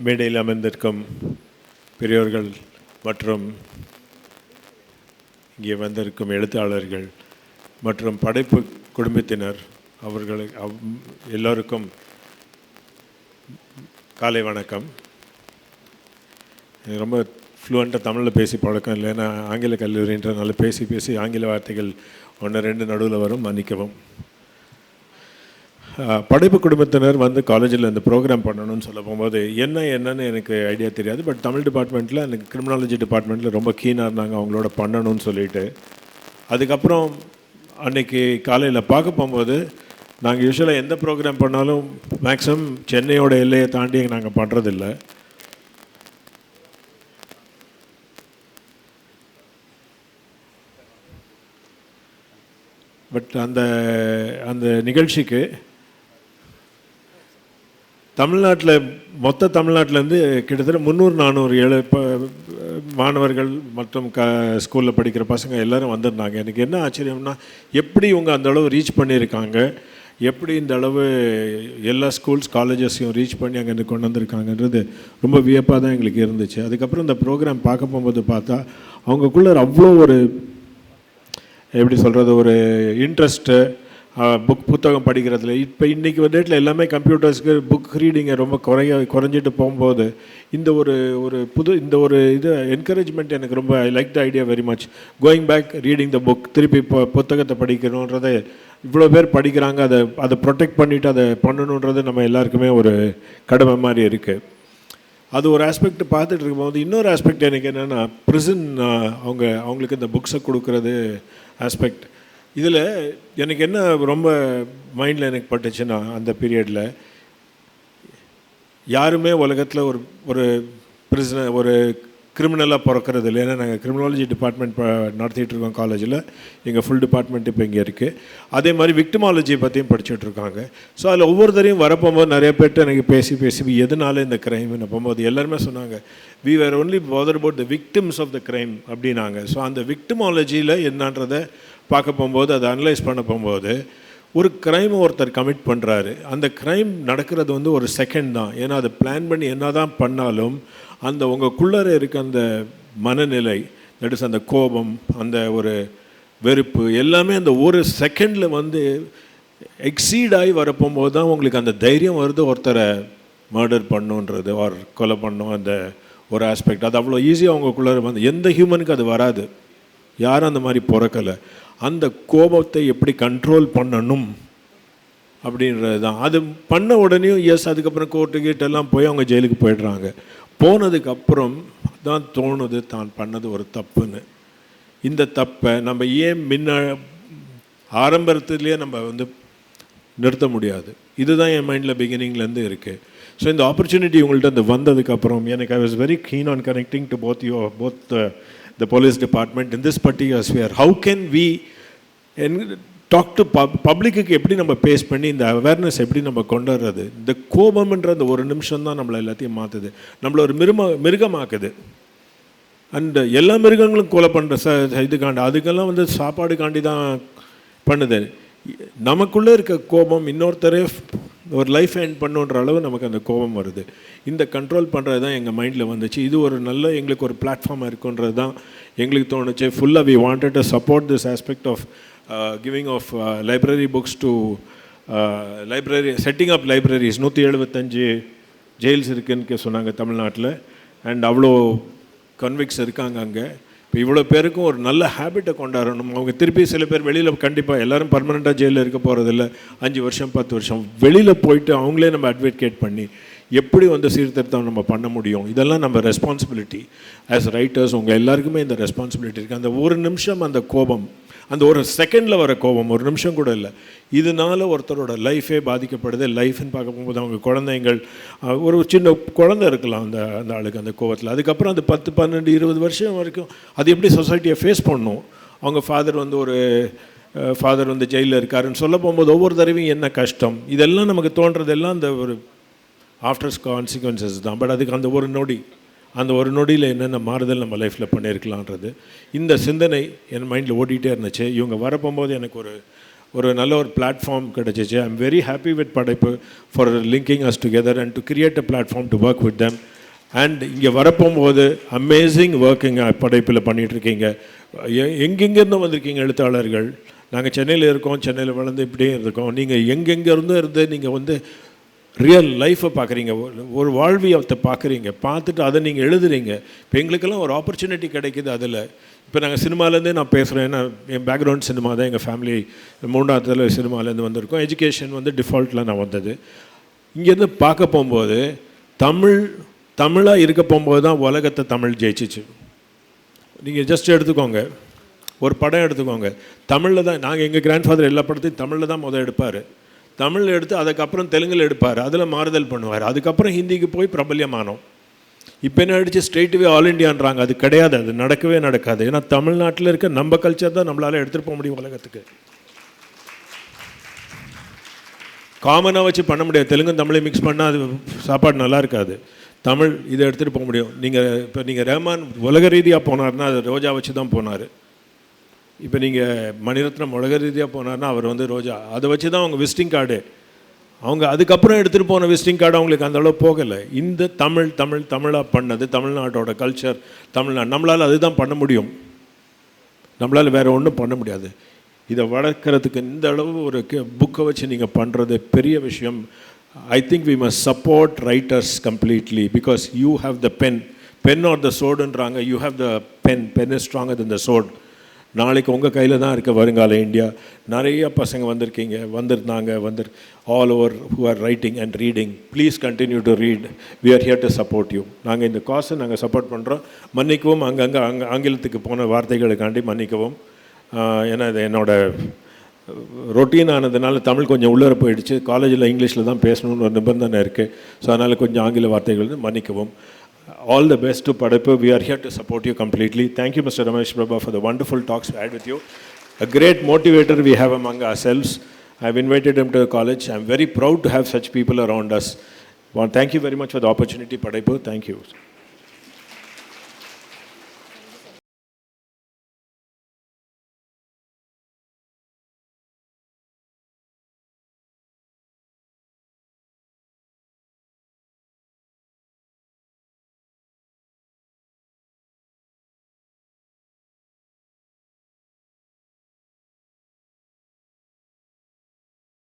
மேடையில் அமர்ந்திருக்கும் பெரியோர்கள் மற்றும் இங்கே வந்திருக்கும் எழுத்தாளர்கள் மற்றும் படைப்பு குடும்பத்தினர் அவர்களை அவ் எல்லோருக்கும் காலை வணக்கம். எனக்கு ரொம்ப ஃப்ளூவெண்ட்டாக தமிழில் பேசி பழக்கம் இல்லைன்னா ஆங்கில கல்லூரின்றனால பேசி பேசி ஆங்கில வார்த்தைகள் ஒன்று ரெண்டு நடுவில் வரும் மன்னிக்கவும். படைப்பு குடும்பத்தினர் வந்து காலேஜில் இந்த ப்ரோக்ராம் பண்ணணும்னு சொல்ல போகும்போது என்ன என்னன்னு எனக்கு ஐடியா தெரியாது பட் தமிழ் டிபார்ட்மெண்ட்டில் எனக்கு கிரிமினாலஜி டிபார்ட்மெண்ட்டில் ரொம்ப கீனாக இருந்தாங்க அவங்களோட பண்ணணும்னு சொல்லிட்டு. அதுக்கப்புறம் அன்னைக்கு காலையில் பார்க்க போகும்போது நாங்கள் யூஸ்வலாக எந்த ப்ரோக்ராம் பண்ணாலும் மேக்ஸிமம் சென்னையோட எல்லையை தாண்டி நாங்கள் பண்ணுறதில்ல பட் அந்த அந்த நிகழ்ச்சிக்கு தமிழ்நாட்டில் மொத்த தமிழ்நாட்டிலேருந்து கிட்டத்தட்ட முந்நூறு நானூறு ஏழு மாணவர்கள் மற்றும் க ஸ்கூலில் படிக்கிற பசங்க எல்லாரும் வந்திருந்தாங்க. எனக்கு என்ன ஆச்சரியம்னா எப்படி இவங்க அந்த அளவு ரீச் பண்ணியிருக்காங்க? எப்படி இந்த அளவு எல்லா ஸ்கூல்ஸ் காலேஜஸையும் ரீச் பண்ணி அங்கே கொண்டு வந்திருக்காங்கன்றது ரொம்ப வியப்பாக தான் எங்களுக்கு இருந்துச்சு. அதுக்கப்புறம் இந்த ப்ரோக்ராம் பார்க்க போகும்போது பார்த்தா அவங்கக்குள்ளே அவ்வளோ ஒரு எப்படி சொல்கிறது ஒரு இன்ட்ரெஸ்ட்டு புக் புத்தகம் படிக்கிறதுல. இப்போ இன்றைக்கி டேட்டில் எல்லாமே கம்ப்யூட்டர்ஸ்க்கு புக் ரீடிங்கை ரொம்ப குறைய குறைஞ்சிட்டு போகும்போது இந்த ஒரு ஒரு புது இந்த ஒரு இது என்கரேஜ்மெண்ட் எனக்கு ரொம்ப I like the idea very much going back reading the book திருப்பி இப்போ புத்தகத்தை படிக்கணுன்றதை இவ்வளோ பேர் படிக்கிறாங்க. அதை அதை ப்ரொடெக்ட் பண்ணிவிட்டு அதை பண்ணணுன்றது நம்ம எல்லாருக்குமே ஒரு கடமை மாதிரி இருக்குது அது ஒரு ஆஸ்பெக்ட் பார்த்துட்டு இருக்கும்போது இன்னொரு ஆஸ்பெக்ட் எனக்கு என்னென்னா ப்ரிசன் அவங்க அவங்களுக்கு இந்த புக்ஸை கொடுக்கறது ஆஸ்பெக்ட் இதில் எனக்கு என்ன ரொம்ப மைண்டில் எனக்கு பட்டுச்சுன்னா அந்த பீரியடில் யாருமே உலகத்தில் ஒரு ஒரு பிரிசன ஒரு கிரிமினலாக பிறக்கிறது இல்லை. ஏன்னா நாங்கள் கிரிமினாலஜி டிபார்ட்மெண்ட் நடத்திட்டு இருக்கோம் காலேஜில் எங்கள் ஃபுல் டிபார்ட்மெண்ட் இப்போ இங்கே இருக்குது அதே மாதிரி விக்டமாலஜியை பற்றியும் படிச்சுட்டு இருக்காங்க. ஸோ அதில் ஒவ்வொருத்தரையும் வரப்போகும்போது நிறைய பேர்கிட்ட எனக்கு பேசி பேசி எதனால இந்த கிரைம்னு போகும்போது எல்லாருமே சொன்னாங்க we were only bother about the victims of the crime அப்படின்னாங்க. ஸோ அந்த விக்டமாலஜியில் என்னன்றதை பார்க்க போகும்போது அதை அனலைஸ் பண்ண போகும்போது ஒரு க்ரைம் ஒருத்தர் கமிட் பண்ணுறாரு அந்த க்ரைம் நடக்கிறது வந்து ஒரு செகண்ட் தான். ஏன்னா அதை பிளான் பண்ணி என்ன தான் பண்ணாலும் அந்த உங்களுக்குள்ளே இருக்க அந்த மனநிலை தட் இஸ் அந்த கோபம் அந்த ஒரு வெறுப்பு எல்லாமே அந்த ஒரு செகண்டில் வந்து எக்ஸீட் ஆகி வரப்போகும்போது தான் உங்களுக்கு அந்த தைரியம் வருது ஒருத்தரை மர்டர் பண்ணுன்றது ஆர் கொலை பண்ணும் அந்த ஒரு ஆஸ்பெக்ட் அது அவ்வளோ ஈஸியாக அவங்களுக்குள்ளே வந்து எந்த ஹியூமனுக்கு அது வராது. யாரும் அந்த மாதிரி பிறக்கலை. அந்த கோபத்தை எப்படி கண்ட்ரோல் பண்ணணும் அப்படின்றது தான். அது பண்ண உடனே எஸ் அதுக்கப்புறம் கோர்ட்டு கீட்டெல்லாம் போய் அவங்க ஜெயிலுக்கு போயிடுறாங்க. போனதுக்கப்புறம் தான் தோணுது தான் பண்ணது ஒரு தப்புன்னு. இந்த தப்பை நம்ம ஏன் முன்ன ஆரம்பத்துலேயே நம்ம வந்து நிறுத்த முடியாது. இதுதான் என் மைண்டில் பிகினிங்லேருந்து இருக்குது ஸோ இந்த ஆப்பர்ச்சுனிட்டி உங்கள்கிட்ட இந்த வந்ததுக்கப்புறம் எனக்கு I was very keen on connecting to both yo both the police department in this particular sphere how can we talk to pub பப்ளிக்கு எப்படி நம்ம பேஸ் பண்ணி இந்த அவேர்னஸ் எப்படி நம்ம கொண்டு வர்றது இந்த கோபம்ன்ற அந்த ஒரு நிமிஷம் தான் நம்மளை எல்லாத்தையும் மாற்றுது நம்மளை ஒரு மிரும மிருகமாக்குது. அண்ட் எல்லா மிருகங்களும் கொலை பண்ணுற ச இதுக்காண்டி அதுக்கெல்லாம் வந்து சாப்பாடுக்காண்டி தான் பண்ணுது. நமக்குள்ளே இருக்க கோபம் இன்னொருத்தரே ஒரு லைஃப் எண்ட் பண்ணுன்ற அளவு நமக்கு அந்த கோபம் வருது. இந்த கண்ட்ரோல் பண்ணுறது தான் எங்கள் மைண்டில் வந்துச்சு. இது ஒரு நல்ல எங்களுக்கு ஒரு பிளாட்ஃபார்மாக இருக்குன்றது தான் எங்களுக்கு தோணுச்சு. ஃபுல்லாக we wanted to support this aspect of giving of library books to library setting up libraries நூற்றி எழுபத்தஞ்சு ஜெயில்ஸ் இருக்குன்னு சொன்னாங்க தமிழ்நாட்டில். அண்ட் அவ்வளோ கன்விக்ஸ் இருக்காங்க அங்கே. இப்போ இவ்வளோ பேருக்கும் ஒரு நல்ல ஹேபிட்டை கொண்டாடணும். அவங்க திருப்பி சில பேர் வெளியில் கண்டிப்பாக எல்லோரும் பர்மனெண்ட்டாக ஜெயிலில் இருக்க போகிறதில்ல அஞ்சு வருஷம் பத்து வருஷம். வெளியில் போயிட்டு அவங்களே நம்ம அட்வொகேட் பண்ணி எப்படி வந்து சீர்திருத்தம் நம்ம பண்ண முடியும்? இதெல்லாம் நம்ம ரெஸ்பான்சிபிலிட்டி ஆஸ் ரைட்டர்ஸ் உங்கள் எல்லாருக்குமே இந்த ரெஸ்பான்சிபிலிட்டி இருக்குது அந்த ஒரு நிமிஷம் அந்த கோபம் அந்த ஒரு செகண்டில் வர கோபம் ஒரு நிமிஷம் கூட இல்லை. இதனால ஒருத்தரோட லைஃபே பாதிக்கப்படுது. லைஃப்னு பார்க்க போகும்போது அவங்க குழந்தைங்கள் ஒரு சின்ன குழந்தை இருக்கலாம் அந்த அந்த ஆளுக்கு அந்த கோபத்தில். அதுக்கப்புறம் அந்த பத்து பன்னெண்டு இருபது வருஷம் வரைக்கும் அது எப்படி சொசைட்டியை ஃபேஸ் பண்ணும்? அவங்க ஃபாதர் வந்து ஒரு ஃபாதர் வந்து ஜெயிலில் இருக்காருன்னு சொல்ல போகும்போது ஒவ்வொரு தடவையும் என்ன கஷ்டம்? இதெல்லாம் நமக்கு தோன்றதெல்லாம் அந்த ஒரு ஆஃப்டர்ஸ் கான்சிக்வன்சஸ் தான். பட் அதுக்கு அந்த ஒரு நொடி. அந்த ஒரு நொடியில் என்னென்ன மாறுதல் நம்ம லைஃப்பில் பண்ணியிருக்கலான்றது இந்த சிந்தனை என் மைண்டில் ஓடிக்கிட்டே இருந்துச்சு. இவங்க வரப்போகும்போது எனக்கு ஒரு ஒரு நல்ல ஒரு பிளாட்ஃபார்ம் கிடச்சிச்சு. I am very happy with Padaippu for linking us together and to create a platform to work with them and இங்கே வரப்போகும்போது அமேசிங் ஒர்க்குங்க படைப்பில் பண்ணிகிட்ருக்கீங்க எங்கெங்கேருந்து வந்திருக்கீங்க எழுத்தாளர்கள்? நாங்கள் சென்னையில் இருக்கோம் சென்னையில் வளர்ந்து இப்படியே இருக்கோம். நீங்கள் எங்கெங்கேருந்து இருந்து நீங்கள் வந்து ரியல் லைஃப்பை பார்க்குறீங்க. ஒரு வாழ்வியத்தை பார்க்குறீங்க. பார்த்துட்டு அதை நீங்கள் எழுதுறீங்க. இப்போ எங்களுக்கெல்லாம் ஒரு ஆப்பர்ச்சுனிட்டி கிடைக்குது அதில். இப்போ நாங்கள் சினிமாலேருந்தே நான் பேசுகிறேன். ஏன்னா என் பேக்ரவுண்ட் சினிமா தான். எங்கள் ஃபேமிலி மூன்றாவது சினிமாலேருந்து வந்திருக்கோம். எஜுகேஷன் வந்து டிஃபால்ட்டில் நான் வந்தது. இங்கேருந்து பார்க்க போகும்போது தமிழ் தமிழாக இருக்க போகும்போது தான் உலகத்தை தமிழ் ஜெயிச்சிச்சு. நீங்கள் ஜஸ்ட் எடுத்துக்கோங்க. ஒரு படம் எடுத்துக்கோங்க. தமிழில் தான் நாங்கள் எங்கள் கிராண்ட் ஃபாதர் எல்லா படத்தையும் தமிழில் தான் முதல் எடுப்பார். தமிழ் எடுத்து அதுக்கப்புறம் தெலுங்கில் எடுப்பார். அதில் மாறுதல் பண்ணுவார். அதுக்கப்புறம் ஹிந்திக்கு போய் பிரபல்யமானோம். இப்போ என்ன அடித்து ஸ்ட்ரெயிட்வே ஆல் இண்டியான்றாங்க அது கிடையாது. அது நடக்கவே நடக்காது. ஏன்னா தமிழ்நாட்டில் இருக்க நம்ம கல்ச்சர் தான் நம்மளால் எடுத்துகிட்டு போக முடியும் உலகத்துக்கு. காமனாக வச்சு பண்ண முடியாது. தெலுங்கும் தமிழையும் மிக்ஸ் பண்ணால் அது சாப்பாடு நல்லா இருக்காது. தமிழ் இதை எடுத்துகிட்டு போக முடியும். நீங்கள் இப்போ நீங்கள் ரஹ்மான் உலக ரீதியாக போனார்னா அது ரோஜா வச்சு தான் போனார். இப்போ நீங்கள் மணிரத்னம் உலக ரீதியாக போனார்னா அவர் வந்து ரோஜா. அதை வச்சு தான் அவங்க விசிட்டிங் கார்டு அவங்க அதுக்கப்புறம் எடுத்துகிட்டு போன விசிட்டிங் கார்டு அவங்களுக்கு அந்தளவு போகலை. இந்த தமிழ் தமிழ் தமிழாக பண்ணது தமிழ்நாட்டோட கல்ச்சர் தமிழ்நாடு. நம்மளால் அதுதான் பண்ண முடியும். நம்மளால் வேறு ஒன்றும் பண்ண முடியாது. இதை வளர்க்குறதுக்கு இந்த அளவு ஒரு புக்கை வச்சு நீங்கள் பண்ணுறது பெரிய விஷயம். I think we must support writers completely because you have the pen pen are the சோடுன்றாங்க you have the pen pen is stronger than the sword நாளைக்கு உங்கள் கையில் தான் இருக்க வருங்கால இந்தியா. நிறைய பசங்க வந்திருக்கீங்க வந்திருந்தாங்க வந்து all over who are writing and reading please continue to read we are here to support you நாங்கள் இந்த காசை நாங்கள் சப்போர்ட் பண்ணுறோம் மன்னிக்கவும் அங்கங்கே அங்கே ஆங்கிலத்துக்கு போன வார்த்தைகளுக்காண்டி மன்னிக்கவும். ஏன்னா இது என்னோட ரொட்டீன் ஆனதுனால தமிழ் கொஞ்சம் உள்ளர போயிடுச்சு. காலேஜில் இங்கிலீஷில் தான் பேசணும்னு ஒரு நிபந்தனை இருக்குது ஸோ அதனால் கொஞ்சம் ஆங்கில வார்த்தைகள் All the best to Padapu. We are here to support you completely. Thank you, Mr. Ramesh Prabha, for the wonderful talks we had with you. A great motivator we have among ourselves. I've invited him to the college. I'm very proud to have such people around us. Well, thank you very much for the opportunity, Padapu. Thank you.